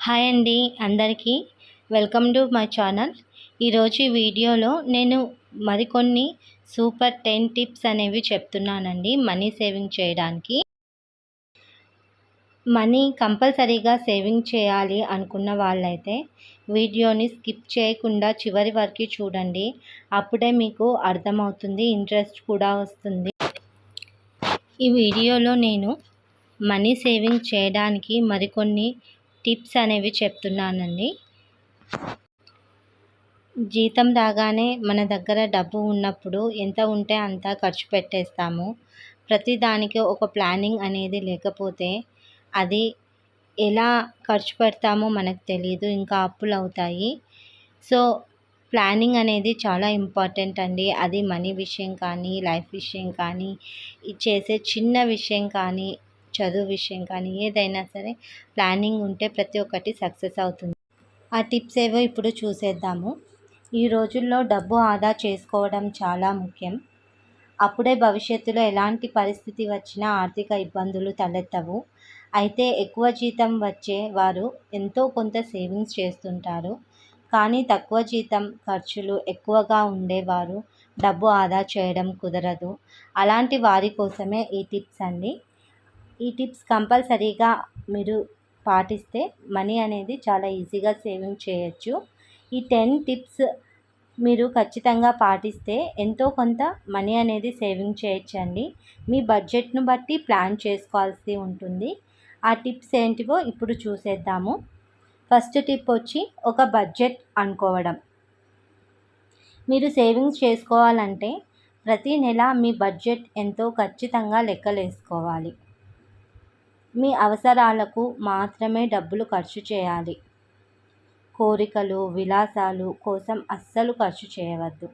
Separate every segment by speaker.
Speaker 1: Hi అండి అందరికీ. Welcome to my channel. ఈరోజు ఈ వీడియోలో నేను మరికొన్ని సూపర్ టెన్ టిప్స్ అనేవి చెప్తున్నానండి మనీ సేవింగ్ చేయడానికి. మనీ కంపల్సరీగా సేవింగ్ చేయాలి అనుకున్న వాళ్ళైతే వీడియోని స్కిప్ చేయకుండా చివరి వరకు చూడండి. అప్పుడే మీకు అర్థమవుతుంది ఇంట్రెస్ట్ కూడా వస్తుంది. ఈ వీడియోలో నేను మనీ సేవింగ్ చేయడానికి మరికొన్ని టిప్స్ అనేవి చెప్తున్నానండి. జీతం రాగానే మన దగ్గర డబ్బు ఉన్నప్పుడు ఎంత ఉంటే అంత ఖర్చు పెట్టేస్తాము. ప్రతి దానికి ఒక ప్లానింగ్ అనేది లేకపోతే అది ఎలా ఖర్చు పెడతామో మనకు తెలియదు ఇంకా అప్పులు అవుతాయి. సో ప్లానింగ్ అనేది చాలా ఇంపార్టెంట్ అండి. అది మనీ విషయం కానీ లైఫ్ విషయం కానీ చేసే చిన్న విషయం కానీ చదువు విషయం కానీ ఏదైనా సరే ప్లానింగ్ ఉంటే ప్రతి ఒక్కటి సక్సెస్ అవుతుంది. ఆ టిప్స్ ఏవో ఇప్పుడు చూసేద్దాము. ఈ రోజుల్లో డబ్బు ఆదా చేసుకోవడం చాలా ముఖ్యం. అప్పుడే భవిష్యత్తులో ఎలాంటి పరిస్థితి వచ్చినా ఆర్థిక ఇబ్బందులు తలెత్తవు. అయితే ఎక్కువ జీతం వచ్చే వారు ఎంతో కొంత సేవింగ్స్ చేస్తుంటారు. కానీ తక్కువ జీతం ఖర్చులు ఎక్కువగా ఉండేవారు డబ్బు ఆదా చేయడం కుదరదు. అలాంటి వారి కోసమే ఈ టిప్స్ అండి. ఈ టిప్స్ కంపల్సరీగా మీరు పాటిస్తే మనీ అనేది చాలా ఈజీగా సేవింగ్ చేయొచ్చు. ఈ టెన్ టిప్స్ మీరు ఖచ్చితంగా పాటిస్తే ఎంతో కొంత మనీ అనేది సేవింగ్ చేయొచ్చండి. మీ బడ్జెట్ను బట్టి ప్లాన్ చేసుకోవాల్సి ఉంటుంది. ఆ టిప్స్ ఏంటివో ఇప్పుడు చూసేద్దాము. ఫస్ట్ టిప్ వచ్చి ఒక బడ్జెట్ అనుకోవడం. మీరు సేవింగ్స్ చేసుకోవాలంటే ప్రతి నెల మీ బడ్జెట్ ఎంతో ఖచ్చితంగా లెక్కలేసుకోవాలి. మీ అవసరాలకు మాత్రమే డబ్బులు ఖర్చు చేయాలి. కోరికలు విలాసాలు కోసం అస్సలు ఖర్చు చేయవద్దు.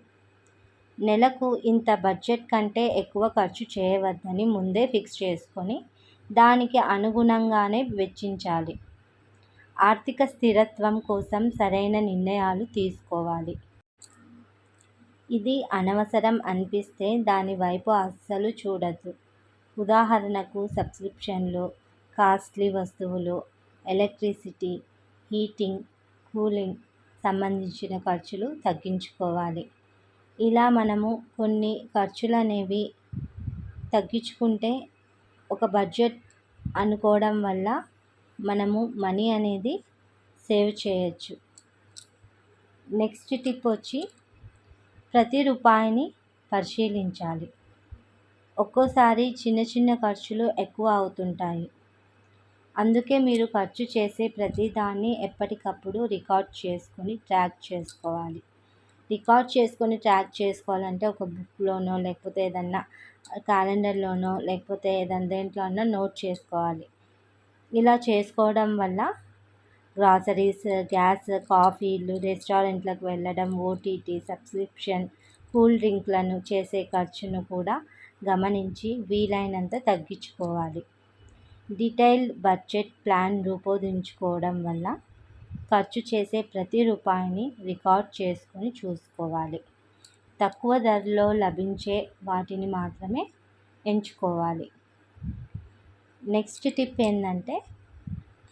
Speaker 1: నెలకు ఇంత బడ్జెట్ కంటే ఎక్కువ ఖర్చు చేయవద్దని ముందే ఫిక్స్ చేసుకొని దానికి అనుగుణంగానే వెచ్చించాలి. ఆర్థిక స్థిరత్వం కోసం సరైన నిర్ణయాలు తీసుకోవాలి. ఇది అనవసరం అనిపిస్తే దాని వైపు అస్సలు చూడద్దు. ఉదాహరణకు సబ్స్క్రిప్షన్లు కాస్ట్లీ వస్తువులు ఎలక్ట్రిసిటీ హీటింగ్ కూలింగ్ సంబంధించిన ఖర్చులు తగ్గించుకోవాలి. ఇలా మనము కొన్ని ఖర్చులు అనేవి తగ్గించుకుంటే ఒక బడ్జెట్ అనుకోవడం వల్ల మనము మనీ అనేది సేవ్ చేయొచ్చు. నెక్స్ట్ టిప్ వచ్చి ప్రతి రూపాయిని పరిశీలించాలి. ఒక్కోసారి చిన్న చిన్న ఖర్చులు ఎక్కువ అవుతుంటాయి. అందుకే మీరు ఖర్చు చేసే ప్రతి దాన్ని ఎప్పటికప్పుడు రికార్డ్ చేసుకొని ట్రాక్ చేసుకోవాలి. రికార్డ్ చేసుకొని ట్రాక్ చేసుకోవాలంటే ఒక బుక్లోనో లేకపోతే ఏదన్నా క్యాలెండర్లోనో లేకపోతే ఏదైనా దేంట్లో అన్నా నోట్ చేసుకోవాలి. ఇలా చేసుకోవడం వల్ల గ్రాసరీస్ గ్యాస్ కాఫీలు రెస్టారెంట్లకు వెళ్ళడం ఓటీటీ సబ్స్క్రిప్షన్ కూల్ డ్రింక్లను చేసే ఖర్చును కూడా గమనించి వీలైనంత తగ్గించుకోవాలి. డీటెయిల్డ్ బడ్జెట్ ప్లాన్ రూపొందించుకోవడం వల్ల ఖర్చు చేసే ప్రతి రూపాయిని రికార్డ్ చేసుకొని చూసుకోవాలి. తక్కువ ధరలో లభించే వాటిని మాత్రమే ఎంచుకోవాలి. నెక్స్ట్ టిప్ ఏంటంటే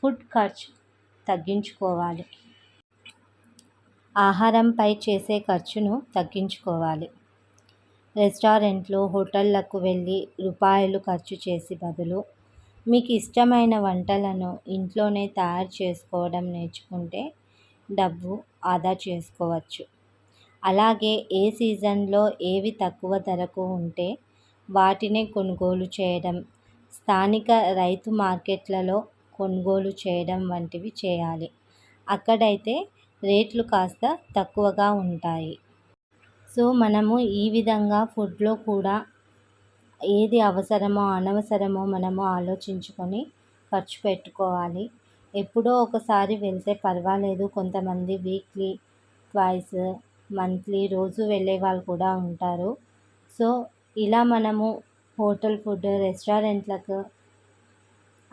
Speaker 1: ఫుడ్ ఖర్చు తగ్గించుకోవాలి. ఆహారంపై చేసే ఖర్చును తగ్గించుకోవాలి. రెస్టారెంట్లు హోటళ్ళకు వెళ్ళి రూపాయలు ఖర్చు చేసి బదులు మీకు ఇష్టమైన వంటలను ఇంట్లోనే తయారు చేసుకోవడం నేర్చుకుంటే డబ్బు ఆదా చేసుకోవచ్చు. అలాగే ఏ సీజన్లో ఏవి తక్కువ ధరకు ఉంటే వాటినే కొనుగోలు చేయడం స్థానిక రైతు మార్కెట్లలో కొనుగోలు చేయడం వంటివి చేయాలి. అక్కడైతే రేట్లు కాస్త తక్కువగా ఉంటాయి. సో మనము ఈ విధంగా ఫుడ్లో కూడా ఏది అవసరమో అనవసరమో మనము ఆలోచించుకొని ఖర్చు పెట్టుకోవాలి. ఎప్పుడో ఒకసారి వెళ్తే పర్వాలేదు. కొంతమంది వీక్లీ ట్వైస్ మంత్లీ రోజు వెళ్ళే వాళ్ళు కూడా ఉంటారు. సో ఇలా మనము హోటల్ ఫుడ్ రెస్టారెంట్లకు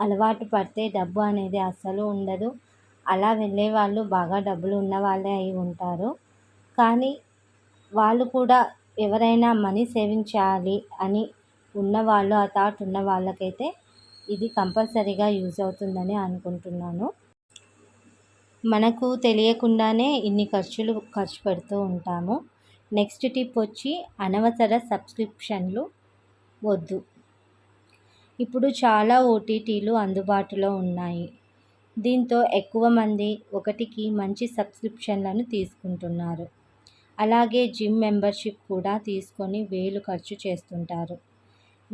Speaker 1: అలవాటు పడితే డబ్బు అనేది అస్సలు ఉండదు. అలా వెళ్ళే వాళ్ళు బాగా డబ్బులు ఉన్న వాళ్ళే అయి ఉంటారు. కానీ వాళ్ళు కూడా ఎవరైనా మనీ సేవింగ్ చేయాలి అని ఉన్నవాళ్ళు ఆ థాట్ ఉన్న వాళ్ళకైతే ఇది కంపల్సరీగా యూజ్ అవుతుందని అనుకుంటున్నాను. మనకు తెలియకుండానే ఇన్ని ఖర్చులు ఖర్చు పెడుతూ ఉంటాము. నెక్స్ట్ టిప్ వచ్చి అనవసర సబ్స్క్రిప్షన్లు వద్దు. ఇప్పుడు చాలా ఓటీటీలు అందుబాటులో ఉన్నాయి. దీంతో ఎక్కువ మంది ఒకటికి మంచి సబ్స్క్రిప్షన్లను తీసుకుంటున్నారు. అలాగే జిమ్ మెంబర్షిప్ కూడా తీసుకొని వేలు ఖర్చు చేస్తుంటారు.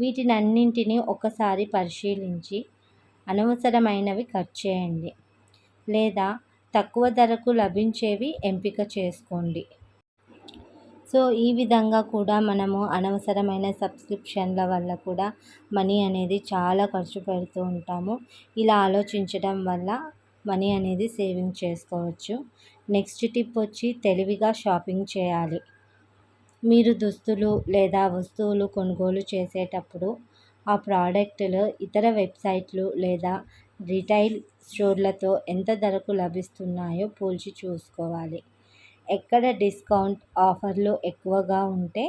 Speaker 1: వీటినన్నింటినీ ఒకసారి పరిశీలించి అనవసరమైనవి కట్ చేయండి లేదా తక్కువ ధరకు లభించేవి ఎంపిక చేసుకోండి. సో ఈ విధంగా కూడా మనము అనవసరమైన సబ్స్క్రిప్షన్ల వల్ల కూడా మనీ అనేది చాలా ఖర్చు పెడుతూ ఉంటాము. ఇలా ఆలోచించడం వల్ల మనీ అనేది సేవింగ్ చేసుకోవచ్చు. నెక్స్ట్ టిప్ వచ్చి తెలివిగా షాపింగ్ చేయాలి. మీరు దుస్తులు లేదా వస్తువులు కొనుగోలు చేసేటప్పుడు ఆ ప్రోడక్టులు ఇతర వెబ్సైట్లు లేదా రిటైల్ స్టోర్లతో ఎంత ధరకు లభిస్తున్నాయో పోల్చి చూసుకోవాలి. ఎక్కడ డిస్కౌంట్ ఆఫర్లు ఎక్కువగా ఉంటే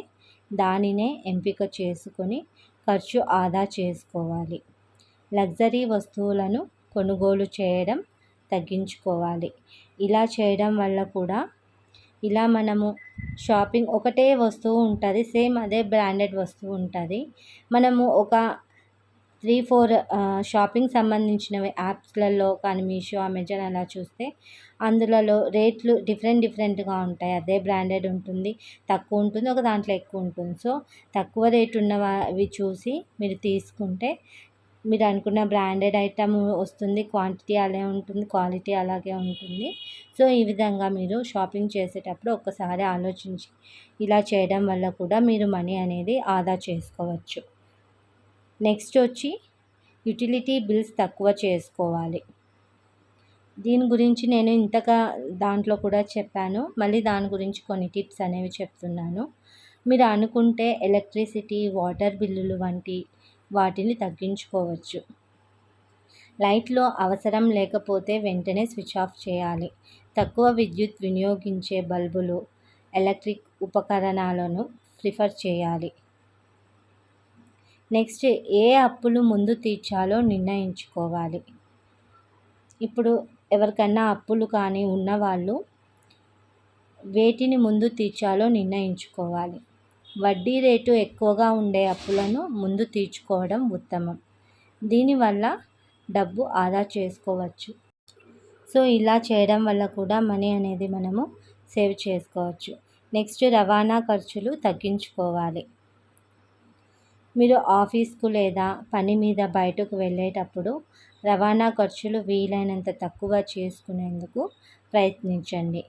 Speaker 1: దానినే ఎంపిక చేసుకొని ఖర్చు ఆదా చేసుకోవాలి. లగ్జరీ వస్తువులను కొనుగోలు చేయడం తగ్గించుకోవాలి. ఇలా చేయడం వల్ల కూడా ఇలా మనము షాపింగ్ ఒకటే వస్తువు ఉంటుంది సేమ్ అదే బ్రాండెడ్ వస్తువు ఉంటుంది. మనము ఒక త్రీ ఫోర్ షాపింగ్ సంబంధించినవి యాప్స్లలో కానీ మీషో అమెజాన్ అలా చూస్తే అందులలో రేట్లు డిఫరెంట్ డిఫరెంట్గా ఉంటాయి. అదే బ్రాండెడ్ ఉంటుంది తక్కువ ఉంటుంది ఒక దాంట్లో ఎక్కువ ఉంటుంది. సో తక్కువ రేట్ ఉన్నవి చూసి మీరు తీసుకుంటే మీరు అనుకున్న బ్రాండెడ్ ఐటమ్ వస్తుంది క్వాంటిటీ అలాగే ఉంటుంది క్వాలిటీ అలాగే ఉంటుంది. సో ఈ విధంగా మీరు షాపింగ్ చేసేటప్పుడు ఒక్కసారి ఆలోచించి ఇలా చేయడం వల్ల కూడా మీరు మనీ అనేది ఆదా చేసుకోవచ్చు. నెక్స్ట్ వచ్చి యుటిలిటీ బిల్స్ తక్కువ చేసుకోవాలి. దీని గురించి నేను ఇంతగా దాంట్లో కూడా చెప్పాను. మళ్ళీ దాని గురించి కొన్ని టిప్స్ అనేవి చెప్తున్నాను. మీరు అనుకుంటే ఎలక్ట్రిసిటీ వాటర్ బిల్లులు వంటి వాటిని తగ్గించుకోవచ్చు. లైట్లో అవసరం లేకపోతే వెంటనే స్విచ్ ఆఫ్ చేయాలి. తక్కువ విద్యుత్ వినియోగించే బల్బులు ఎలక్ట్రిక్ ఉపకరణాలను ప్రిఫర్ చేయాలి. నెక్స్ట్ ఏ అప్పులు ముందు తీర్చాలో నిర్ణయించుకోవాలి. ఇప్పుడు ఎవరికన్నా అప్పులు కానీ ఉన్నవాళ్ళు వేటిని ముందు తీర్చాలో నిర్ణయించుకోవాలి. వడ్డీ రేటు ఎక్కువగా ఉండే అప్పులను ముందు తీర్చుకోవడం ఉత్తమం. దీనివల్ల డబ్బు ఆదా చేసుకోవచ్చు. సో ఇలా చేయడం వల్ల కూడా మనీ అనేది మనము సేవ్ చేసుకోవచ్చు. నెక్స్ట్ రవాణా ఖర్చులు తగ్గించుకోవాలి. మీరు ఆఫీస్కు లేదా పని మీద బయటకు వెళ్ళేటప్పుడు రవాణా ఖర్చులు వీలైనంత తక్కువ చేసుకునేందుకు ప్రయత్నించండి.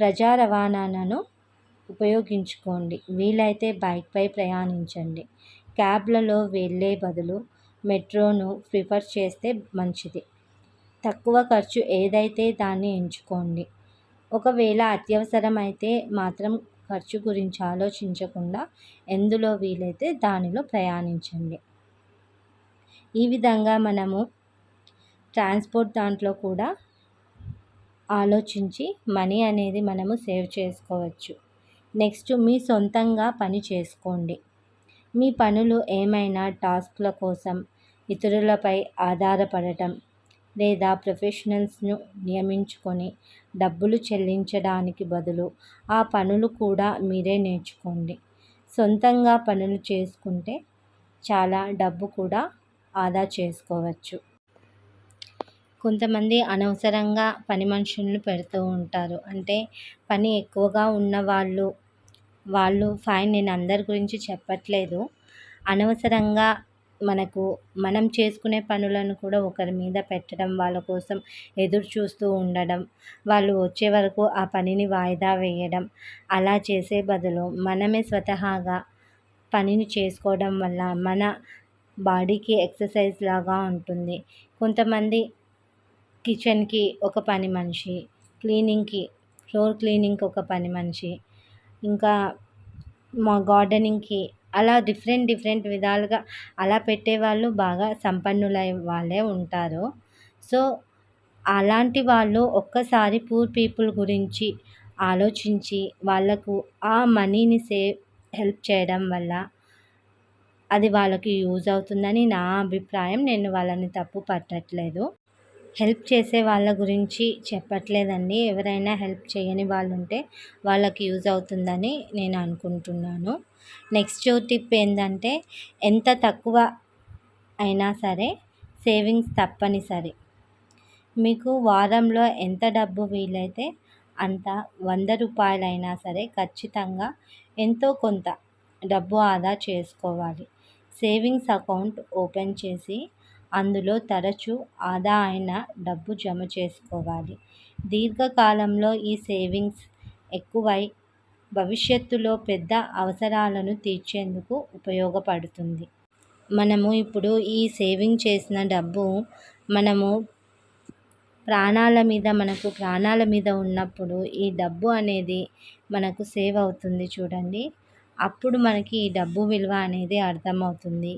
Speaker 1: ప్రజా రవాణాలను ఉపయోగించుకోండి. వీలైతే బైక్పై ప్రయాణించండి. క్యాబ్లలో వెళ్ళే బదులు మెట్రోను ప్రిఫర్ చేస్తే మంచిది. తక్కువ ఖర్చు ఏదైతే దాన్ని ఎంచుకోండి. ఒకవేళ అత్యవసరమైతే మాత్రం ఖర్చు గురించి ఆలోచించకుండా ఎందులో వీలైతే దానిలో ప్రయాణించండి. ఈ విధంగా మనము ట్రాన్స్పోర్ట్ దాంట్లో కూడా ఆలోచించి మనీ అనేది మనము సేవ్ చేసుకోవచ్చు. నెక్స్ట్ మీ సొంతంగా పని చేసుకోండి. మీ పనులు ఏమైనా టాస్క్ల కోసం ఇతరులపై ఆధారపడటం లేదా ప్రొఫెషనల్స్ను నియమించుకొని డబ్బులు చెల్లించడానికి బదులు ఆ పనులు కూడా మీరే నేర్చుకోండి. సొంతంగా పనులు చేసుకుంటే చాలా డబ్బు కూడా ఆదా చేసుకోవచ్చు. కొంతమంది అనవసరంగా పని మనుషులను పెడుతూ ఉంటారు. అంటే పని ఎక్కువగా ఉన్న వాళ్ళు ఫైన్ నేను అందరి గురించి చెప్పట్లేదు. అనవసరంగా మనకు మనం చేసుకునే పనులను కూడా ఒకరి మీద పెట్టడం వాళ్ళ కోసం ఎదురు చూస్తూ ఉండడం వాళ్ళు వచ్చే వరకు ఆ పనిని వాయిదా వేయడం అలా చేసే బదులు మనమే స్వతహాగా పనిని చేసుకోవడం వల్ల మన బాడీకి ఎక్సర్సైజ్ లాగా ఉంటుంది. కొంతమంది కిచెన్కి ఒక పని మనిషి క్లీనింగ్కి ఫ్లోర్ క్లీనింగ్కి ఒక పని మనిషి ఇంకా మా గార్డెనింగ్కి అలా డిఫరెంట్ డిఫరెంట్ విధాలుగా అలా పెట్టేవాళ్ళు బాగా సంపన్నులై వాళ్ళే ఉంటారు. సో అలాంటి వాళ్ళు ఒక్కసారి పూర్ పీపుల్ గురించి ఆలోచించి వాళ్ళకు ఆ మనీని సేవ్ హెల్ప్ చేయడం వల్ల అది వాళ్ళకి యూజ్ అవుతుందని నా అభిప్రాయం. నేను వాళ్ళని తప్పు పట్టట్లేదు. హెల్ప్ చేసే వాళ్ళ గురించి చెప్పట్లేదండి. ఎవరైనా హెల్ప్ చేయని వాళ్ళు ఉంటే వాళ్ళకి యూజ్ అవుతుందని నేను అనుకుంటున్నాను. నెక్స్ట్ టిప్ ఏంటంటే ఎంత తక్కువ అయినా సరే సేవింగ్స్ తప్పనిసరి. మీకు వారంలో ఎంత డబ్బు వీలైతే అంత వంద రూపాయలైనా సరే ఖచ్చితంగా ఎంతో కొంత డబ్బు ఆదా చేసుకోవాలి. సేవింగ్స్ అకౌంట్ ఓపెన్ చేసి అందులో తరచూ ఆదా అయిన డబ్బు జమ చేసుకోవాలి. దీర్ఘకాలంలో ఈ సేవింగ్స్ ఎక్కువై భవిష్యత్తులో పెద్ద అవసరాలను తీర్చేందుకు ఉపయోగపడుతుంది. మనము ఇప్పుడు ఈ సేవింగ్ చేసిన డబ్బు మనము ప్రాణాల మీద మనకు ప్రాణాల మీద ఉన్నప్పుడు ఈ డబ్బు అనేది మనకు సేవ్ అవుతుంది చూడండి. అప్పుడు మనకి ఈ డబ్బు విలువ అనేది అర్థమవుతుంది.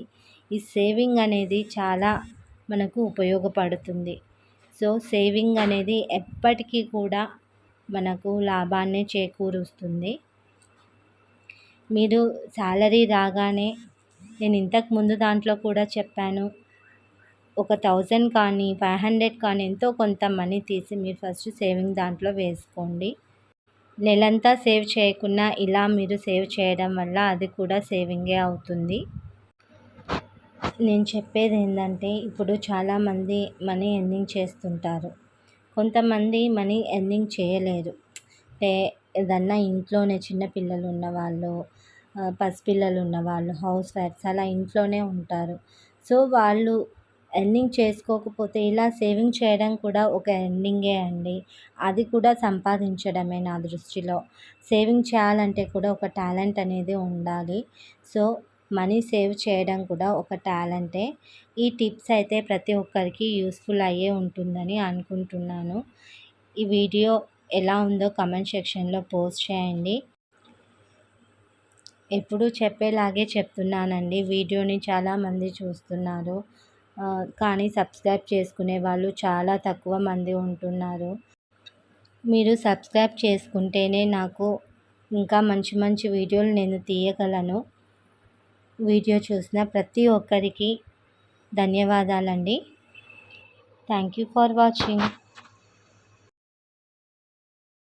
Speaker 1: ఈ సేవింగ్ అనేది చాలా మనకు ఉపయోగపడుతుంది. సో సేవింగ్ అనేది ఎప్పటికీ కూడా మనకు లాభాన్ని చేకూరుస్తుంది. మీరు శాలరీ రాగానే నేను ఇంతకు ముందు దాంట్లో కూడా చెప్పాను ఒక థౌజండ్ కానీ ఫైవ్ హండ్రెడ్ కానీ ఎంతో కొంత మనీ తీసి మీరు ఫస్ట్ సేవింగ్ దాంట్లో వేసుకోండి. నెలంతా సేవ్ చేయకున్నా ఇలా మీరు సేవ్ చేయడం వల్ల అది కూడా సేవింగే అవుతుంది. నేను చెప్పేది ఏంటంటే ఇప్పుడు చాలామంది మనీ ఎర్నింగ్ చేస్తుంటారు. కొంతమంది మనీ ఎర్నింగ్ చేయలేరు. అంటే ఏదన్నా ఇంట్లోనే చిన్నపిల్లలు ఉన్నవాళ్ళు పసిపిల్లలు ఉన్నవాళ్ళు హౌస్ వైఫ్స్ అలా ఇంట్లోనే ఉంటారు. సో వాళ్ళు ఎర్నింగ్ చేసుకోకపోతే ఇలా సేవింగ్ చేయడం కూడా ఒక ఎర్నింగే అండి. అది కూడా సంపాదించడమే నా దృష్టిలో. సేవింగ్ చేయాలంటే కూడా ఒక టాలెంట్ అనేది ఉండాలి. సో మనీ సేవ్ చేయడం కూడా ఒక టాలెంటే. ఈ టిప్స్ అయితే ప్రతి ఒక్కరికి యూస్ఫుల్ అయ్యే ఉంటుందని అనుకుంటున్నాను. ఈ వీడియో ఎలా ఉందో కమెంట్ సెక్షన్లో పోస్ట్ చేయండి. ఎప్పుడు చెప్పేలాగే చెప్తున్నానండి. వీడియోని చాలామంది చూస్తున్నారు. కానీ సబ్స్క్రైబ్ చేసుకునే వాళ్ళు చాలా తక్కువ మంది ఉంటున్నారు. మీరు సబ్స్క్రైబ్ చేసుకుంటేనే నాకు ఇంకా మంచి మంచి వీడియోలు నేను తీయగలను. వీడియో చూసిన ప్రతి ఒక్కరికి ధన్యవాదాలండి. Thank you for watching